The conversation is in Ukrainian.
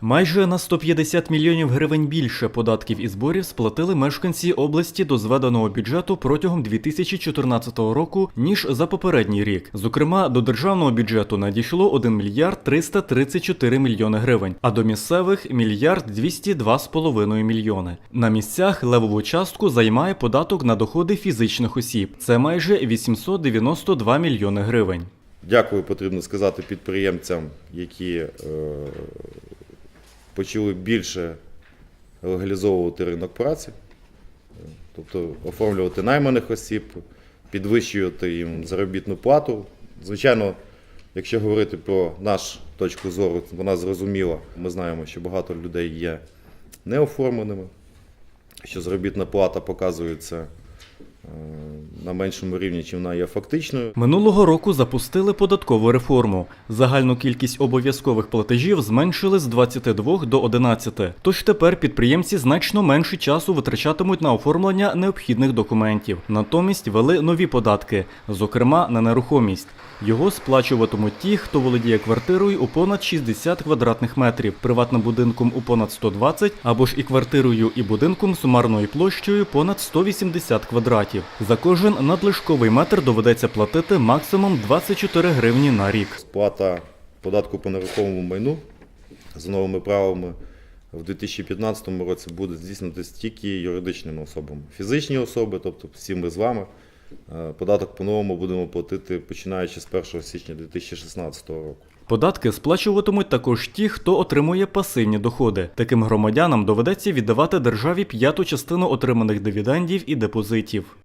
Майже на 150 мільйонів гривень більше податків і зборів сплатили мешканці області до зведеного бюджету протягом 2014 року, ніж за попередній рік. Зокрема, до державного бюджету надійшло 1 мільярд 334 мільйони гривень, а до місцевих мільярд 202,5 мільйони. На місцях левову частку займає податок на доходи фізичних осіб. Це майже 892 мільйони гривень. Дякую, потрібно сказати підприємцям, які е, почали більше легалізовувати ринок праці, тобто оформлювати найманих осіб, підвищувати їм заробітну плату. Звичайно, якщо говорити про нашу точку зору, вона зрозуміла. Ми знаємо, що багато людей є неоформленими, що заробітна плата показується на меншому рівні, чим вона є фактичною. Минулого року запустили податкову реформу. Загальну кількість обов'язкових платежів зменшили з 22 до 11. Тож тепер підприємці значно менше часу витрачатимуть на оформлення необхідних документів. Натомість ввели нові податки, зокрема на нерухомість. Його сплачуватимуть ті, хто володіє квартирою у понад 60 квадратних метрів, приватним будинком у понад 120, або ж і квартирою і будинком сумарною площею понад 180 квадратів. За кожен надлишковий метр доведеться платити максимум 24 гривні на рік. Сплата податку по нерухомому майну за новими правилами в 2015 році буде здійснюватись тільки юридичними особами. Фізичні особи, тобто всі ми з вами, е, податок по-новому будемо платити починаючи з 1 січня 2016 року. Податки сплачуватимуть також ті, хто отримує пасивні доходи. Таким громадянам доведеться віддавати державі п'яту частину отриманих дивідендів і депозитів.